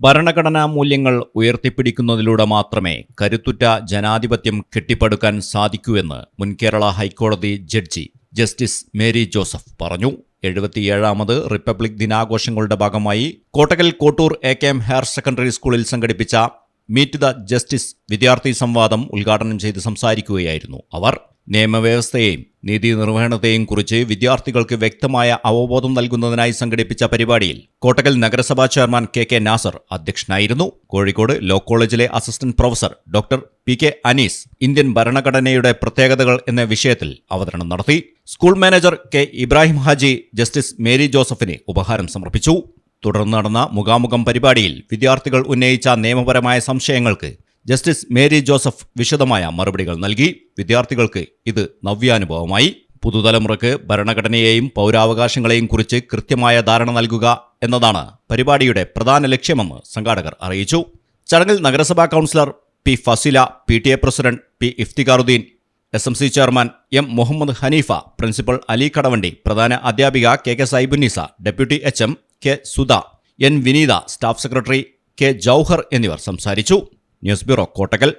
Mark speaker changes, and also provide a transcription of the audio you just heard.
Speaker 1: ഭരണഘടനാ മൂല്യങ്ങൾ ഉയർത്തിപ്പിടിക്കുന്നതിലൂടെ മാത്രമേ കരുത്തുറ്റ ജനാധിപത്യം കെട്ടിപ്പടുക്കാൻ സാധിക്കൂ എന്ന് മുൻ കേരള ഹൈക്കോടതി ജഡ്ജി ജസ്റ്റിസ് മേരി ജോസഫ് പറഞ്ഞു. എഴുപത്തിയേഴാമത് റിപ്പബ്ലിക് ദിനാഘോഷങ്ങളുടെ ഭാഗമായി Kottakkal Kottur A K M higher secondary സ്കൂളിൽ സംഘടിപ്പിച്ച മീറ്റ് ദ ജസ്റ്റിസ് വിദ്യാർത്ഥി സംവാദം ഉദ്ഘാടനം ചെയ്ത് സംസാരിക്കുകയായിരുന്നു അവർ. നിയമവ്യവസ്ഥയെയും നീതി നിർവഹണത്തെയും കുറിച്ച് വിദ്യാർത്ഥികൾക്ക് വ്യക്തമായ അവബോധം നൽകുന്നതിനായി സംഘടിപ്പിച്ച പരിപാടിയിൽ കോട്ടകൽ നഗരസഭാ ചെയർമാൻ കെ കെ നാസർ അധ്യക്ഷനായിരുന്നു. കോഴിക്കോട് ലോ കോളേജിലെ assistant professor doctor P K Anees Indian ഭരണഘടനയുടെ പ്രത്യേകതകൾ എന്ന വിഷയത്തിൽ അവതരണം നടത്തി. School manager K Ibrahim Haji justice Mary ജോസഫിന് ഉപഹാരം സമർപ്പിച്ചു. തുടർന്ന് നടന്ന മുഖാമുഖം പരിപാടിയിൽ വിദ്യാർത്ഥികൾ ഉന്നയിച്ച നിയമപരമായ സംശയങ്ങൾക്ക് ജസ്റ്റിസ് മേരി ജോസഫ് വിശദമായ മറുപടികൾ നൽകി. വിദ്യാർത്ഥികൾക്ക് ഇത് നവ്യാനുഭവമായി. പുതുതലമുറക്ക് ഭരണഘടനയെയും പൗരാവകാശങ്ങളെയും കുറിച്ച് കൃത്യമായ ധാരണ നൽകുക എന്നതാണ് പരിപാടിയുടെ പ്രധാന ലക്ഷ്യമെന്ന് സംഘാടകർ അറിയിച്ചു. ചടങ്ങിൽ നഗരസഭാ councillor P Fasila P T A president P Iftikharuddin S M C chairman M Muhammad Haneefa principal Ali Kadavandi പ്രധാന അധ്യാപിക K K Zaibunnisa deputy H M K Sudha N Vineetha staff secretary K Jouhar എന്നിവർ സംസാരിച്ചു. News bureau Kottakkal.